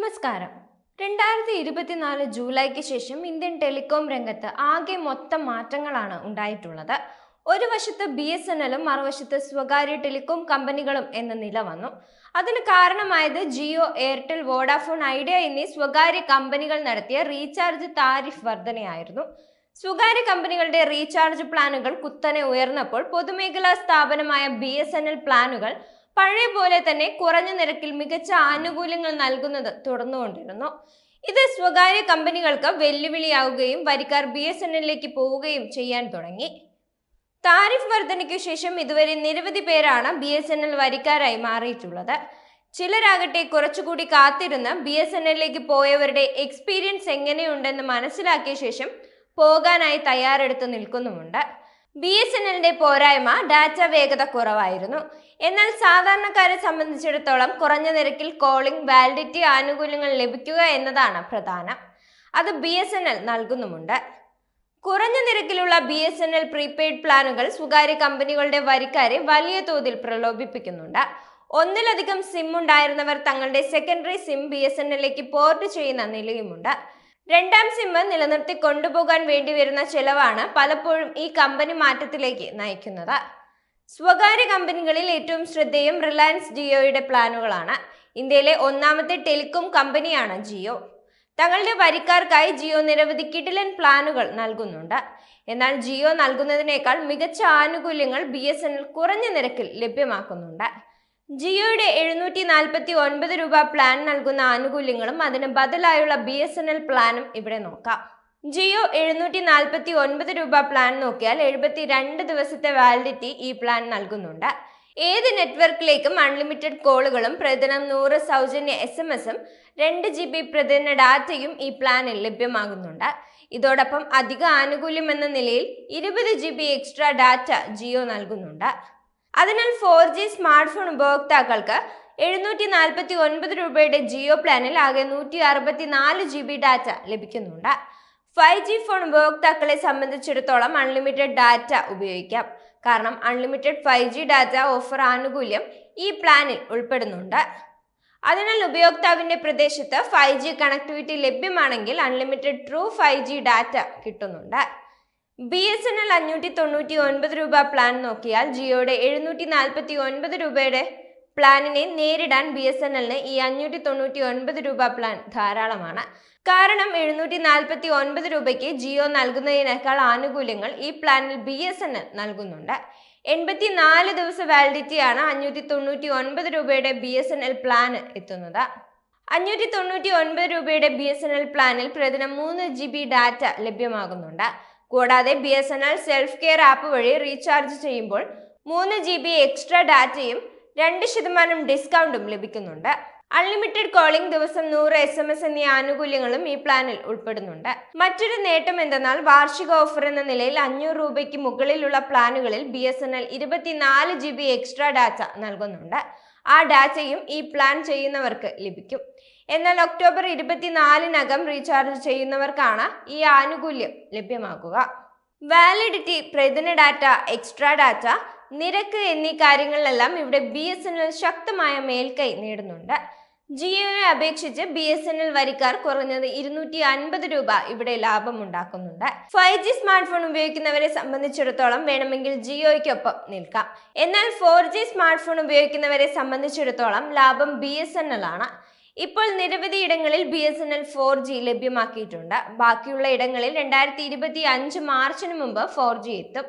നമസ്കാരം. രണ്ടായിരത്തി ഇരുപത്തിനാല് ജൂലൈക്ക് ശേഷം ഇന്ത്യൻ ടെലികോം രംഗത്ത് ആകെ മൊത്തം മാറ്റങ്ങളാണ് ഉണ്ടായിട്ടുള്ളത്. ഒരു വശത്ത് ബി എസ് എൻ എല്ലും മറുവശത്ത് സ്വകാര്യ ടെലികോം കമ്പനികളും എന്ന നില വന്നു. അതിന് കാരണമായത് ജിയോ എയർടെൽ വോഡാഫോൺ ഐഡിയ എന്നീ സ്വകാര്യ കമ്പനികൾ നടത്തിയ റീചാർജ് താരിഫ് വർധനയായിരുന്നു. സ്വകാര്യ കമ്പനികളുടെ റീചാർജ് പ്ലാനുകൾ കുത്തനെ ഉയർന്നപ്പോൾ പൊതുമേഖലാ സ്ഥാപനമായ ബി എസ് എൻ എൽ പ്ലാനുകൾ പഴയ പോലെ തന്നെ കുറഞ്ഞ നിരക്കിൽ മികച്ച ആനുകൂല്യങ്ങൾ നൽകുന്നത് തുടർന്നുകൊണ്ടിരുന്നു. ഇത് സ്വകാര്യ കമ്പനികൾക്ക് വെല്ലുവിളിയാവുകയും വരിക്കാർ ബി എസ് എൻ എല്ലിലേക്ക് പോവുകയും ചെയ്യാൻ തുടങ്ങി. താരിഫ് വർധനയ്ക്കു ശേഷം ഇതുവരെ നിരവധി പേരാണ് ബി എസ് എൻ എൽ വരിക്കാരായി മാറിയിട്ടുള്ളത്. ചിലരാകട്ടെ കുറച്ചുകൂടി കാത്തിരുന്ന് ബി എസ് എൻ എല്ലിലേക്ക് പോയവരുടെ എക്സ്പീരിയൻസ് എങ്ങനെയുണ്ടെന്ന് മനസ്സിലാക്കിയ ശേഷം പോകാനായി തയ്യാറെടുത്ത് നിൽക്കുന്നുമുണ്ട്. ബി എസ് എൻ എല്ലിന്റെ പോരായ്മ ഡാറ്റ വേഗത കുറവായിരുന്നു. എന്നാൽ സാധാരണക്കാരെ സംബന്ധിച്ചിടത്തോളം കുറഞ്ഞ നിരക്കിൽ കോളിംഗ് വാലിഡിറ്റി ആനുകൂല്യങ്ങൾ ലഭിക്കുക എന്നതാണ് പ്രധാനം. അത് ബി എസ് എൻ എൽ നൽകുന്നുമുണ്ട്. കുറഞ്ഞ നിരക്കിലുള്ള B S N L prepaid പ്ലാനുകൾ സ്വകാര്യ കമ്പനികളുടെ വരിക്കാരെ വലിയ തോതിൽ പ്രലോഭിപ്പിക്കുന്നുണ്ട്. ഒന്നിലധികം സിം ഉണ്ടായിരുന്നവർ തങ്ങളുടെ secondary SIM B S N എല്ലിലേക്ക് port ചെയ്യുന്ന നിലയുമുണ്ട്. രണ്ടാം സിം നിലനിർത്തി കൊണ്ടുപോകാൻ വേണ്ടി വരുന്ന ചെലവാണ് പലപ്പോഴും ഈ കമ്പനി മാറ്റത്തിലേക്ക് നയിക്കുന്നത്. സ്വകാര്യ കമ്പനികളിൽ ഏറ്റവും ശ്രദ്ധേയം റിലയൻസ് ജിയോയുടെ പ്ലാനുകളാണ്. ഇന്ത്യയിലെ ഒന്നാമത്തെ ടെലികോം കമ്പനിയാണ് ജിയോ. തങ്ങളുടെ വരിക്കാർക്കായി ജിയോ നിരവധി കിടിലൻ പ്ലാനുകൾ നൽകുന്നുണ്ട്. എന്നാൽ ജിയോ നൽകുന്നതിനേക്കാൾ മികച്ച ആനുകൂല്യങ്ങൾ ബി എസ് എൻ എൽ കുറഞ്ഞ നിരക്കിൽ ലഭ്യമാക്കുന്നുണ്ട്. ജിയോയുടെ എഴുന്നൂറ്റി നാൽപ്പത്തി ഒൻപത് രൂപ പ്ലാൻ നൽകുന്ന ആനുകൂല്യങ്ങളും അതിന് ബദലായുള്ള ബി എസ് എൻ എൽ പ്ലാനും ഇവിടെ നോക്കാം. ജിയോ എഴുന്നൂറ്റി നാൽപ്പത്തി ഒൻപത് രൂപ പ്ലാൻ നോക്കിയാൽ എഴുപത്തി രണ്ട് ദിവസത്തെ വാലിഡിറ്റി ഈ പ്ലാൻ നൽകുന്നുണ്ട്. ഏത് നെറ്റ്വർക്കിലേക്കും അൺലിമിറ്റഡ് കോളുകളും പ്രതിദിനം നൂറ് സൗജന്യ എസ് എം എസും രണ്ട് ജി ബി പ്രതിദിന ഡാറ്റയും ഈ പ്ലാനിൽ ലഭ്യമാകുന്നുണ്ട്. ഇതോടൊപ്പം അധിക ആനുകൂല്യം എന്ന നിലയിൽ ഇരുപത് G B extra data Jio നൽകുന്നുണ്ട്. അതിനാൽ ഫോർ ജി സ്മാർട്ട് ഫോൺ ഉപഭോക്താക്കൾക്ക് എഴുന്നൂറ്റി നാൽപ്പത്തി ഒൻപത് രൂപയുടെ ജിയോ പ്ലാനിൽ ആകെ നൂറ്റി അറുപത്തി നാല് ജി ബി ഡാറ്റ ലഭിക്കുന്നുണ്ട്. ഫൈവ് ജി ഫോൺ ഉപഭോക്താക്കളെ സംബന്ധിച്ചിടത്തോളം അൺലിമിറ്റഡ് ഡാറ്റ ഉപയോഗിക്കാം. കാരണം unlimited five G data offer ആനുകൂല്യം ഈ പ്ലാനിൽ ഉൾപ്പെടുന്നുണ്ട്. അതിനാൽ ഉപയോക്താവിന്റെ പ്രദേശത്ത് ഫൈവ് ജി കണക്ടിവിറ്റി ലഭ്യമാണെങ്കിൽ unlimited true five G data കിട്ടുന്നുണ്ട്. ബി എസ് എൻ എൽ അഞ്ഞൂറ്റി തൊണ്ണൂറ്റി ഒൻപത് രൂപ പ്ലാൻ നോക്കിയാൽ ജിയോയുടെ എഴുന്നൂറ്റി നാൽപ്പത്തി ഒൻപത് രൂപയുടെ പ്ലാനിനെ നേരിടാൻ ബി എസ് എൻ എല്ലിന് ഈ അഞ്ഞൂറ്റി തൊണ്ണൂറ്റി ഒൻപത് രൂപ പ്ലാൻ ധാരാളമാണ്. കാരണം എഴുന്നൂറ്റി നാൽപ്പത്തി ഒൻപത് രൂപയ്ക്ക് ജിയോ നൽകുന്നതിനേക്കാൾ ആനുകൂല്യങ്ങൾ ഈ പ്ലാനിൽ ബി എസ് എൻ എൽ നൽകുന്നുണ്ട്. എൺപത്തി നാല് ദിവസ വാലിഡിറ്റിയാണ് അഞ്ഞൂറ്റി തൊണ്ണൂറ്റി ഒൻപത് രൂപയുടെ B S N L plan എത്തുന്നത്. അഞ്ഞൂറ്റി തൊണ്ണൂറ്റി ഒൻപത് രൂപയുടെ ബി എസ് എൻ എൽ പ്ലാനിൽ പ്രതിദിനം മൂന്ന് ജി ബി ഡാറ്റ ലഭ്യമാകുന്നുണ്ട്. കൂടാതെ B S N L self care app വഴി റീചാർജ് ചെയ്യുമ്പോൾ മൂന്ന് ജി ബി എക്സ്ട്രാ ഡാറ്റയും രണ്ട് ശതമാനം ഡിസ്കൗണ്ടും ലഭിക്കുന്നുണ്ട്. അൺലിമിറ്റഡ് കോളിംഗ് ദിവസം നൂറ് എസ് എം എസ് എന്നീ ആനുകൂല്യങ്ങളും ഈ പ്ലാനിൽ ഉൾപ്പെടുന്നുണ്ട്. മറ്റൊരു നേട്ടം എന്തെന്നാൽ വാർഷിക ഓഫർ എന്ന നിലയിൽ അഞ്ഞൂറ് രൂപയ്ക്ക് മുകളിലുള്ള പ്ലാനുകളിൽ ബി എസ് എൻ എൽ ഇരുപത്തിനാല് ജി ബി എക്സ്ട്രാ ഡാറ്റ നൽകുന്നുണ്ട്. ആ ഡാറ്റയും ഈ പ്ലാൻ ചെയ്യുന്നവർക്ക് ലഭിക്കും. എന്നാൽ ഒക്ടോബർ ഇരുപത്തിനാലിനകം റീചാർജ് ചെയ്യുന്നവർക്കാണ് ഈ ആനുകൂല്യം ലഭ്യമാക്കുക വാലിഡിറ്റി പ്രതിദിന ഡാറ്റ എക്സ്ട്രാ ഡാറ്റ നിരക്ക് എന്നീ കാര്യങ്ങളിലെല്ലാം ഇവിടെ ബി ശക്തമായ മേൽക്കൈ നേടുന്നുണ്ട്. ജിയോയെ അപേക്ഷിച്ച് ബി എസ് എൻ എൽ വരിക്കാർ കുറഞ്ഞത് ഇരുന്നൂറ്റി അൻപത് രൂപ ഇവിടെ ലാഭം ഉണ്ടാക്കുന്നുണ്ട്. ഫൈവ് ജി സ്മാർട്ട് ഫോൺ ഉപയോഗിക്കുന്നവരെ സംബന്ധിച്ചിടത്തോളം വേണമെങ്കിൽ ജിയോയ്ക്കൊപ്പം നിൽക്കാം. എന്നാൽ ഫോർ ജി സ്മാർട്ട് ഫോൺ ഉപയോഗിക്കുന്നവരെ സംബന്ധിച്ചിടത്തോളം ലാഭം ബി എസ് എൻ എൽ ആണ്. ഇപ്പോൾ നിരവധി ഇടങ്ങളിൽ B S N L four G ലഭ്യമാക്കിയിട്ടുണ്ട്. ബാക്കിയുള്ള ഇടങ്ങളിൽ രണ്ടായിരത്തി ഇരുപത്തി അഞ്ച് മാർച്ചിന് മുമ്പ് ഫോർ ജി എത്തും.